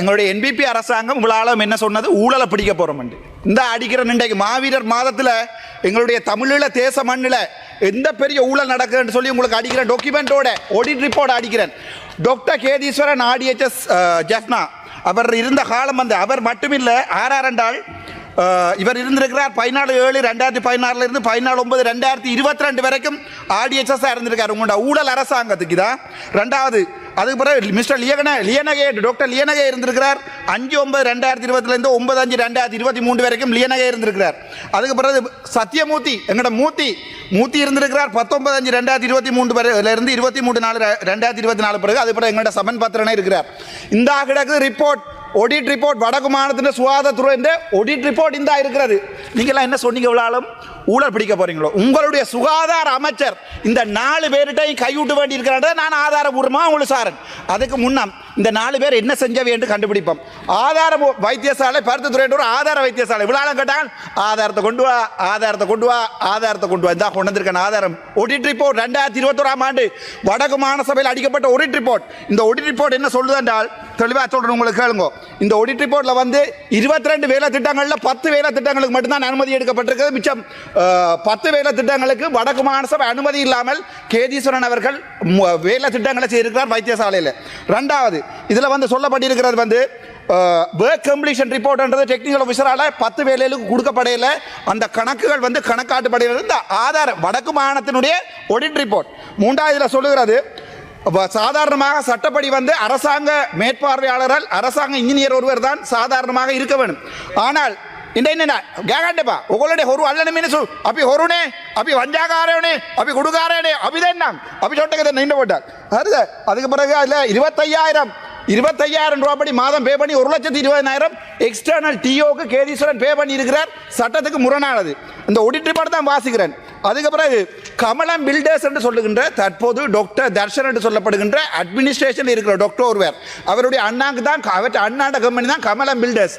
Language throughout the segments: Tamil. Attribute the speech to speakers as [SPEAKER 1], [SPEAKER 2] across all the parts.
[SPEAKER 1] எங்களுடைய என்பிபி அரசாங்கம் உங்களாலும் என்ன சொன்னது? ஊழலை பிடிக்க போகிறோம் இந்த அடிக்கிற இன்றைக்கு மாவீரர் மாதத்தில் எங்களுடைய தமிழில் தேச மண்ணில் எந்த பெரிய ஊழல் நடக்குதுன்னு சொல்லி உங்களுக்கு அடிக்கிறேன் டாக்குமெண்ட்டோட ஆடிட் ரிப்போர்ட் அடிக்கிறேன். டாக்டர் கேதீஸ்வரன் ஆடிஎச்எஸ் ஜெஃப்னா அவர் இருந்த காலம் வந்து அவர் மட்டுமில்லை ஆறார் என்றால் இவர் இருந்திருக்கிறார் பதினாலு ஏழு ரெண்டாயிரத்தி பதினாறுல இருந்து பதினாலு ஒன்பது ரெண்டாயிரத்தி இருபத்தி ரெண்டு வரைக்கும் ஆடிஎச்எஸ்ஸாக இருந்திருக்கார். உங்களோட ஊழல் அரசாங்கத்துக்கு தான். ரெண்டாவது அதுக்கு பிறகு மிஸ்டர் லியகன லியனகே டாக்டர் லியனகே இருந்திருக்கிறார். அஞ்சு ஒன்பது ரெண்டாயிரத்தி இருபதுலேருந்து ஒன்பது அஞ்சு ரெண்டாயிரத்தி இருபத்தி மூன்று வரைக்கும் லியனகே இருந்திருக்கிறார். அதுக்கு பிறகு சத்யமூர்த்தி எங்களோட மூர்த்தி மூர்த்தி இருந்திருக்கிறார். பத்தொன்பது அஞ்சு ரெண்டாயிரத்தி இருபத்தி மூணு வரையிலிருந்து இருபத்தி மூணு நாலு ரெண்டாயிரத்தி இருபத்தி நாலு பிறகு அது பிறகு எங்களோட சமன் பத்திரனே இருக்கிறார். இந்த கிடக்கு ரிப்போர்ட் ஒடிட் ரிப்போர்ட் வடக்கு மாநிலத்தின் சுகாதாரத்துறை ஒடிட் ரிப்போர்ட் இந்த இருக்கிறது. நீங்களாம் என்ன சொன்னீங்க இவ்வளோ ஊழல் பிடிக்க போறீங்களோ? உங்களுடைய சுகாதார அமைச்சர் இந்த நாலு பேர்கிட்டையும் கைவிட்டு வேண்டி இருக்கிறாங்க நான் ஆதாரபூர்வமாக உங்களுக்கு சாரன் அதுக்கு முன்னாம் இந்த நாலு பேர் என்ன செஞ்சவை என்று கண்டுபிடிப்போம். ஆதார வைத்தியசாலை பருத்துத்துறை ஒரு ஆதார வைத்தியசாலை. விழாலம் கேட்டால் ஆதாரத்தை கொண்டு வா ஆதாரத்தை கொண்டு வா ஆதாரத்தை கொண்டு வா. இதான் கொண்டு வந்திருக்கேன் ஆதாரம். ஒடிட் ரிப்போர்ட் ரெண்டாயிரத்தி இருபத்தோராம் ஆண்டு வடக்கு மாநசபையில் அடிக்கப்பட்ட ஒடிட் ரிப்போர்ட் இந்த ஒடிட் ரிப்போர்ட் என்ன சொல்லுது என்றால் தெளிவாக சொல்கிறேன் உங்களுக்கு கேளுங்க. இந்த ஒடிட் ரிப்போர்ட்டில் வந்து இருபத்தி ரெண்டு வேலை திட்டங்களில் பத்து வேலை திட்டங்களுக்கு மட்டும்தான் அனுமதி எடுக்கப்பட்டிருக்கிறது. மிச்சம் பத்து வேலை திட்டங்களுக்கு வடக்கு மாநசபை அனுமதி இல்லாமல் கேதீஸ்வரன் அவர்கள் வேலை திட்டங்களை செய்திருக்கிறார் வைத்தியசாலையில். ரெண்டாவது இதில் வந்து சொல்லப்பட்டிருக்கிறது வந்து ஒர்க் கம்ப்ளீஷன் ரிப்போர்ட்ன்றது டெக்னிக்கல் ஆஃபீஸரால் பத்து வேலைகளுக்கு கொடுக்கப்படையில். அந்த கணக்குகள் வந்து கணக்காட்டுப்படையில் இந்த ஆதார வடக்கு மாகாணத்தினுடைய ஒடிட் ரிப்போர்ட் மூன்றாவது இதில் சொல்லுகிறது சாதாரணமாக சட்டப்படி வந்து அரசாங்க மேற்பார்வையாளரால் அரசாங்க இன்ஜினியர் ஒருவர் தான் சாதாரணமாக இருக்க வேண்டும். ஆனால் இந்த என்ன கேகண்டப்பா உங்களுடைய ஒரு அல்லன மினிசு அப்படி ஒருனே அப்படி வஞ்சாகாரனே அப்படி குடுகாரனே அப்படிதான் அப்படி சொட்டக்கதை நின்று போட்டார் அதுத அதுக்கு பிறகு அதில் இருபத்தையாயிரம் இருபத்தையாயிரம் ரூபாய் படி மாதம் பே பண்ணி ஒரு லட்சத்தி இருபதாயிரம் எக்ஸ்டர்னல் டிஓக்கு கேதீஸ்வரன் பே பண்ணி இருக்கிறார் சட்டத்துக்கு முரணானது இந்த ஒடிட் ரிப்போர்ட் தான் வாசிக்கிறேன் அதுக்கு பிறகு கமலம் பில்டர்ஸ் என்று சொல்லுகின்ற தற்போது டாக்டர் தர்ஷன் என்று சொல்லப்படுகின்ற அட்மினிஸ்ட்ரேஷன் இருக்கிற டாக்டர் ஒருவர் அவருடைய அண்ணாக்கு தான் அவற்றை அண்ணாண்ட கம்பெனி தான் கமலம் filters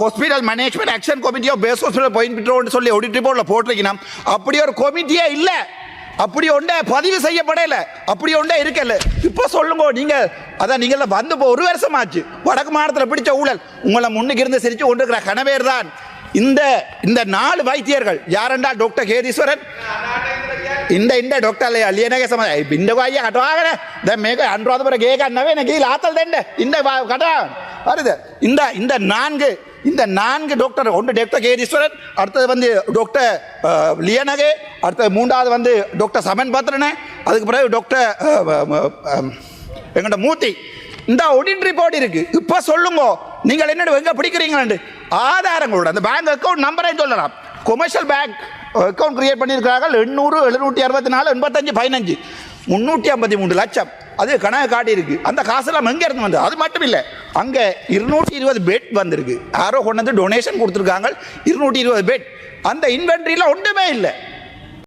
[SPEAKER 1] hospital management action committee of base hospital போயிட்டு சொல்லி ஆடிட் ரிப்போர்ட்டில் போட்டிருக்கணும் அப்படி ஒரு கமிட்டியே இல்லை. அப்படி ஒன்றே பதிவு செய்யப்படல. அப்படி ஒன்றே இருக்கல. இப்போ சொல்லுங்க நீங்கள் அதான் நீங்கள் வந்து இப்போ ஒரு வருஷம் ஆச்சு வடக்கு மாநிலத்தில் பிடிச்ச ஊழல். உங்களை முன்னுக்கு இருந்து சிரித்து கொண்டிருக்கிற கணவேர் தான். இந்த இந்த நாலு வைத்தியர்கள் யாரெண்டா டாக்டர் கேதீஸ்வரன்? இந்த இந்த டாக்டர் இல்லையா? இல்லையே சம இந்த வாயை கட்டுவாங்க இந்த மேக அன்றாவது பிறகு கேட்க அண்ணவே எனக்கு ஆத்தல் தண்டே. இந்த கட்டான் வருது இந்த இந்த நான்கு இந்த நான்கு டாக்டர் ஒன்று டாக்டர் கேதீஸ்வரன் அடுத்தது வந்து டாக்டர் லியனகே அடுத்தது மூன்றாவது வந்து டாக்டர் சமன் பத்ரனே அதுக்கு பிறகு டாக்டர் எங்கள்ட மூர்த்தி. இந்த ஒடிட் ரிப்போர்ட் இருக்கு. இப்போ சொல்லுங்க நீங்கள் என்ன எங்கே பிடிக்கிறீங்களே ஆதாரங்களோட அந்த பேங்க் அக்கௌண்ட் நம்பரையும் சொல்லலாம். கொமர்ஷியல் பேங்க் அக்கௌண்ட் கிரியேட் பண்ணியிருக்கிறார்கள் எண்ணூறு எழுநூற்றி அறுபத்தி நாலு எண்பத்தஞ்சு பதினஞ்சு. முந்நூற்றி ஐம்பத்தி மூணு லட்சம். அது கணக்கு காட்டியிருக்கு. அந்த காசெல்லாம் எங்கே இருந்து வந்தது. அது மட்டும் இல்லை. அங்கே இருநூற்றி இருபது பெட் வந்திருக்கு. யாரோ கொண்டு வந்து டொனேஷன் கொடுத்துருக்காங்க. இருநூற்றி இருபது பெட் அந்த இன்வென்ட்ரியில் ஒன்றுமே இல்லை.